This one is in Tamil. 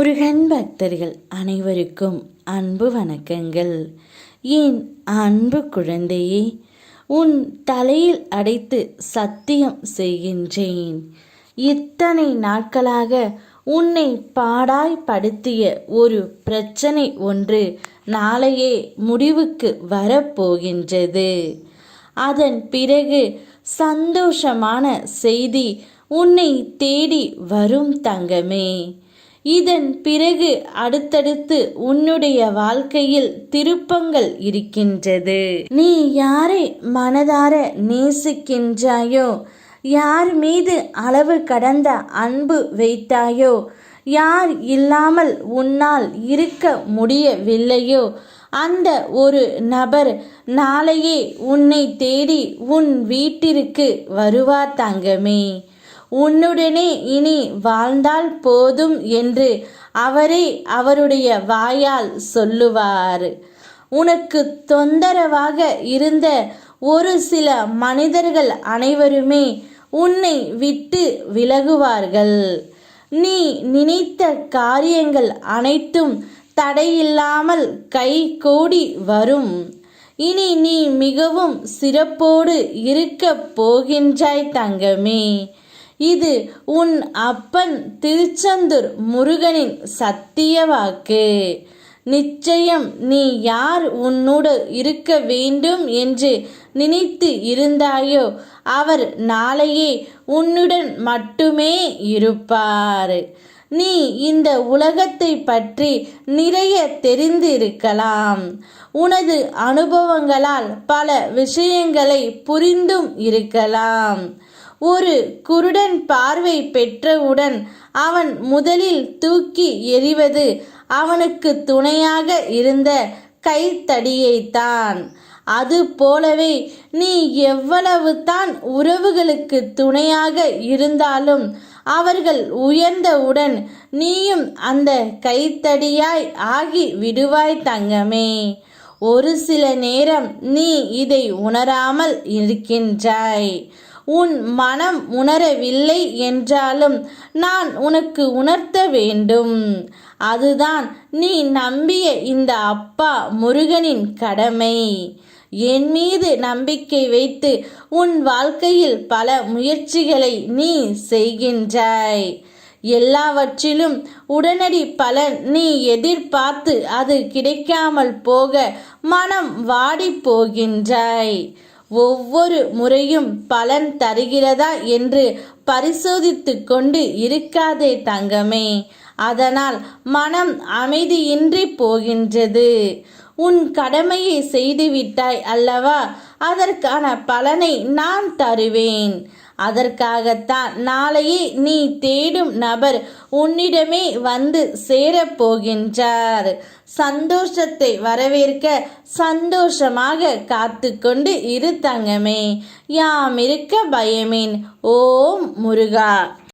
முருகன் பக்தர்கள் அனைவருக்கும் அன்பு வணக்கங்கள். என் அன்பு குழந்தையே உன் தலையில் அடைத்து சத்தியம் செய்கின்றேன். இத்தனை நாட்களாக உன்னை பாடாய்படுத்திய ஒரு பிரச்சனை ஒன்று நாளையே முடிவுக்கு வரப்போகின்றது. அதன் பிறகு சந்தோஷமான செய்தி உன்னை தேடி வரும் தங்கமே. இதன் பிறகு அடுத்தடுத்து உன்னுடைய வாழ்க்கையில் திருப்பங்கள் இருக்கின்றது. நீ யாரை மனதார நேசிக்கின்றாயோ யார் மீது அளவு கடந்த அன்பு வைத்தாயோ யார் இல்லாமல் உன்னால் இருக்க முடியவில்லையோ அந்த ஒரு நபர் நாளையே உன்னை தேடி உன் வீட்டிற்கு வருவா தங்கமே. உன்னுடனே இனி வாழ்ந்தால் போதும் என்று அவரே அவருடைய வாயால் சொல்லுவார். உனக்கு தொந்தரவாக இருந்த ஒரு சில மனிதர்கள் அனைவருமே உன்னை விட்டு விலகுவார்கள். நீ நினைத்த காரியங்கள் அனைத்தும் தடையில்லாமல் கை கூடி வரும். இனி நீ மிகவும் சிறப்போடு இருக்கப் போகின்றாய் தங்கமே. இது உன் அப்பன் திருச்செந்தூர் முருகனின் சத்திய வாக்கு. நிச்சயம் நீ யார் உன்னோடு இருக்க வேண்டும் என்று நினைத்து இருந்தாயோ அவர் நாளையே உன்னுடன் மட்டுமே இருப்பார். நீ இந்த உலகத்தை பற்றி நிறைய தெரிந்திருக்கலாம். உனது அனுபவங்களால் பல விஷயங்களை புரிந்தும் இருக்கலாம். ஒரு குருடன் பார்வை பெற்றவுடன் அவன் முதலில் தூக்கி எறிவது அவனுக்கு துணையாக இருந்த கைத்தடியைத்தான். அது போலவே நீ எவ்வளவு தான் உறவுகளுக்கு துணையாக இருந்தாலும் அவர்கள் உயர்ந்தவுடன் நீயும் அந்த கைத்தடியாய் ஆகி விடுவாய் தங்கமே. ஒரு சில நேரம் நீ இதை உணராமல் இருக்கின்றாய். உன் மனம் உணரவில்லை என்றாலும் நான் உனக்கு உணர்த்த வேண்டும். அதுதான் நீ நம்பிய இந்த அப்பா முருகனின் கடமை. என் மீது நம்பிக்கை வைத்து உன் வாழ்க்கையில் பல முயற்சிகளை நீ செய்கின்றாய். எல்லாவற்றிலும் உடனடி பலன் நீ எதிர்பார்த்து அது கிடைக்காமல் போக மனம் வாடி போகின்றாய் ஒவ்வொரு முறையும் பலன் தருகிறதா என்று பரிசோதித்து கொண்டு இருக்காதே தங்கமே. அதனால் மனம் அமைதியின்றி போகின்றது. உன் கடமையை செய்துவிட்டாய் அல்லவா? அதற்கான பலனை நான் தருவேன். அதற்காகத்தான் நாளையே நீ தேடும் நபர் உன்னிடமே வந்து சேரப்போகின்றார். சந்தோஷத்தை வரவேற்க சந்தோஷமாக காத்து கொண்டு இரு தங்கமே. யாம் இருக்க பயமேன். ஓம் முருகா.